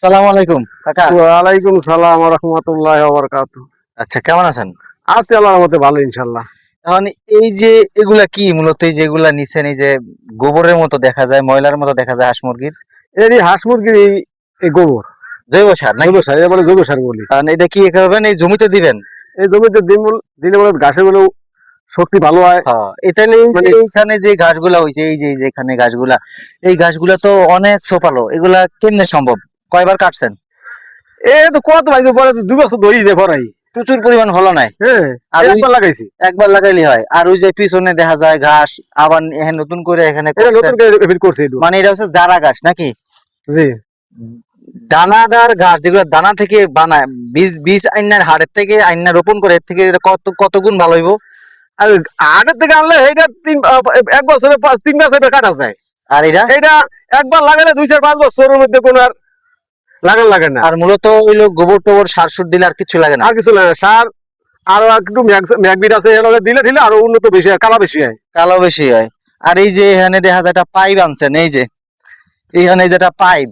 আসসালামু আলাইকুম কাকা। ওয়ালাইকুম সালাম রহমতুল্লাহ বরকাত আচ্ছা কেমন আছেন? আছি আল্লাহর মতে ভালো ইনশাল্লাহ এখন এই যে এগুলা কি মূলত এই যে এগুলা এই যে গোবরের মতো দেখা যায় ময়লার মতো দেখা যায় হাঁস মুরগির? এর হাঁস মুরগির এই গোবর। জৈব সার জৈব সার এটা বলে জৈব সার বলি। কারণ এটা কি করবেন এই জমিতে দিবেন? এই জমিতে দিন দিলে বলে ঘাসে বলে শক্তি ভালো হয়। হ্যাঁ এটা যে মানে- এইখানে যে গাছগুলা হয়েছে এই যে এই যে এখানে গাছগুলা এই গাছগুলা তো অনেক সোপালো এগুলা কেমনে সম্ভব? কয়বার কাটছেন? এ তো কত ভাই পরে দুই বছর ধরি যে পরাই প্রচুর পরিমাণ হলো নাই। আর একবার লাগাইছি। একবার লাগাইলে হয়। আর ওই যে পিছনে দেখা যায় ঘাস আবার এখানে নতুন করে এখানে এটা নতুন করে repeat করছে মানে এটা হচ্ছে জারা গাছ নাকি? জি। দানাদার গাছ যেগুলো দানা থেকে বানায় বীজ বীজ আইনার হাড়ের থেকে আইনা রোপণ করে এর থেকে এটা কত কত গুণ ভালো হইব? আর আগের থেকে আনলে এইটা তিন এক বছরে পাঁচ- তিন মাসে কাটা যায়। আর এটা এটা একবার লাগালে দুই চার পাঁচ বছরের মধ্যে কোনো আর লাগান লাগে না। আর মূলত হইল গোবর টোবর সার সুর দিলে আর কিছু লাগে না। আর কিছু লাগে না। সার আরও একটু ম্যাগবিট আছে দিলে দিলে আরও উন্নত বেশি হয় কালা বেশি হয়। কালো বেশি হয়। আর এই যে এখানে দেখা যায় একটা পাইপ আনছেন এই যে। এইখানে যেটা পাইপ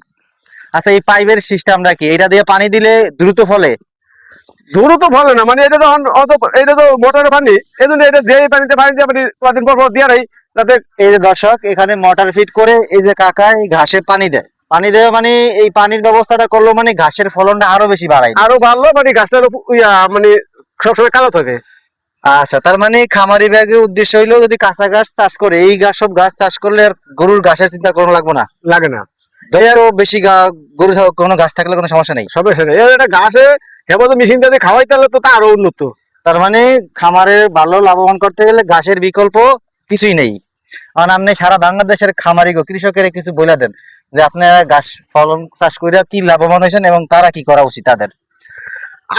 আচ্ছা এই পাইপের সিস্টেমটা কি? এটা দিয়ে পানি দিলে দ্রুত ফলে? দ্রুত ফলে না মানে এটা তো অত এটা তো মোটরের পানি এই জন্য এটা দিয়ে পানিতে পানি দিয়ে পানি কদিন পর পর দিয়ে যাতে এই যে দর্শক এখানে মোটর ফিট করে এই যে কাকা এই ঘাসে পানি দেয়। পানি দেওয়া মানে এই পানির ব্যবস্থাটা করল মানে ঘাসের ফলনটা আরও বেশি বাড়ায় আরও ভালো মানে ইয়া মানে সবসময় কালো থাকে। আচ্ছা তার মানে খামারি ব্যাগে উদ্দেশ্য হইল যদি কাঁচা গাছ চাষ করে এই গাছ সব গাছ চাষ করলে আর গরুর ঘাসের চিন্তা করানো লাগবে না? লাগে না। যত বেশি গরু কোনো ঘাস থাকলে কোনো সমস্যা নেই। সবে সেটা এর একটা গাছে হেবো তো মেশিন দিয়ে খাওয়াইতে হলে তো তা আরও উন্নত। তার মানে খামারের ভালো লাভবান করতে গেলে ঘাসের বিকল্প কিছুই নেই। কারণ আপনি সারা বাংলাদেশের খামারি গো কৃষকের কিছু বলে দেন। যে আপনারা ঘাস ফলন চাষ করে কি লাভবান হয়েছেন এবং তারা কি করা উচিত তাদের?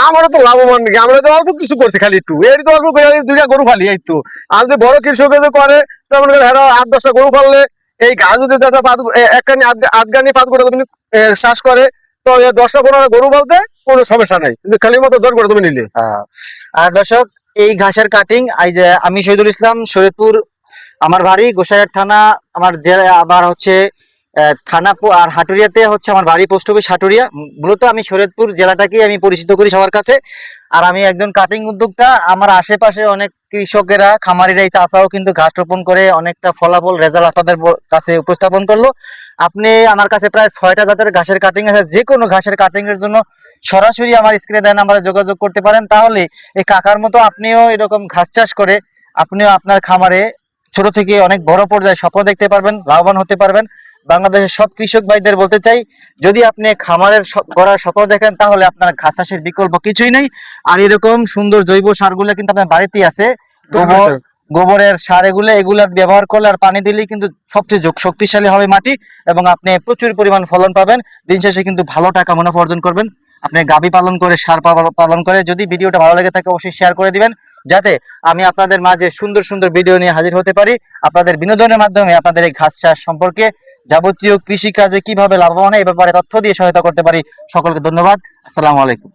আমারও তো লাভবান নাকি? আমরা তো অল্প কিছু করছি খালি একটু। এর তো অল্প করে দুইটা গরু ফালি এই তো। আর যদি বড় কৃষক করে তখন হেরা আট দশটা গরু ফাললে এই ঘাস যদি দাদা পাঁচ একখানি আধ- আধগানি পাঁচ গোটা তুমি চাষ করে তো দশটা পনেরো গরু বলতে কোনো সমস্যা নাই। কিন্তু খালি মতো দশ গোটা তুমি নিলে। আর দর্শক এই ঘাসের কাটিং এই যে আমি শহীদুল ইসলাম শরীয়তপুর আমার বাড়ি গোসাইহাট থানা আমার জেলা আবার হচ্ছে থানা প- আর হাটুরিয়াতে হচ্ছে আমার বাড়ি পোস্ট অফিস হাটুরিয়া। মূলত আমি শরীয়তপুর জেলাটাকে আমি পরিচিত করি সবার কাছে। আর আমি একজন কাটিং উদ্যোক্তা। আমার আশেপাশে অনেক কৃষকেরা, খামারিরা এই চাষাও কিন্তু ঘাস রোপণ করে, অনেকটা ফলাফল রেজাল্ট আপনাদের কাছে উপস্থাপন করল। আপনি আমার কাছে প্রায় ছয়টা জাতের ঘাসের কাটিং আছে। যে কোনো ঘাসের কাটিং এর জন্য সরাসরি আমার স্ক্রিনে দেয় নাম্বারে যোগাযোগ করতে পারেন। তাহলে এই কাকার মতো আপনিও এরকম ঘাস চাষ করে, আপনিও আপনার খামারে ছোট থেকে অনেক বড় পর্যায়ে স্বপ্ন দেখতে পারবেন, লাভবান হতে পারবেন। বাংলাদেশের সব কৃষক ভাইদের বলতে চাই যদি আপনি খামারের গড়ার স্বপ্ন দেখেন তাহলে আপনার ঘাস চাষের বিকল্প কিছুই নেই। আর এরকম সুন্দর জৈব সারগুলো কিন্তু আপনার বাড়িতেই আছে। গোবর গোবরের সার এগুলো এগুলা ব্যবহার করলে আর পানি দিলেই কিন্তু সবচেয়ে যোগ- শক্তিশালী হবে মাটি এবং আপনি প্রচুর পরিমাণ ফলন পাবেন। দিন শেষে কিন্তু ভালো টাকা মুনাফা অর্জন করবেন। আপনি গাবি পালন করে সার পালন করে যদি ভিডিওটা ভালো লাগে থাকে অবশ্যই শেয়ার করে দিবেন। যাতে আমি আপনাদের মাঝে সুন্দর সুন্দর ভিডিও নিয়ে হাজির হতে পারি। আপনাদের বিনোদনের মাধ্যমে আপনাদের এই ঘাস চাষ সম্পর্কে যাবতীয় কৃষি কাজে কীভাবে লাভবান হয় এ ব্যাপারে তথ্য দিয়ে সহায়তা করতে পারি। সকলকে ধন্যবাদ। আসসালামু আলাইকুম।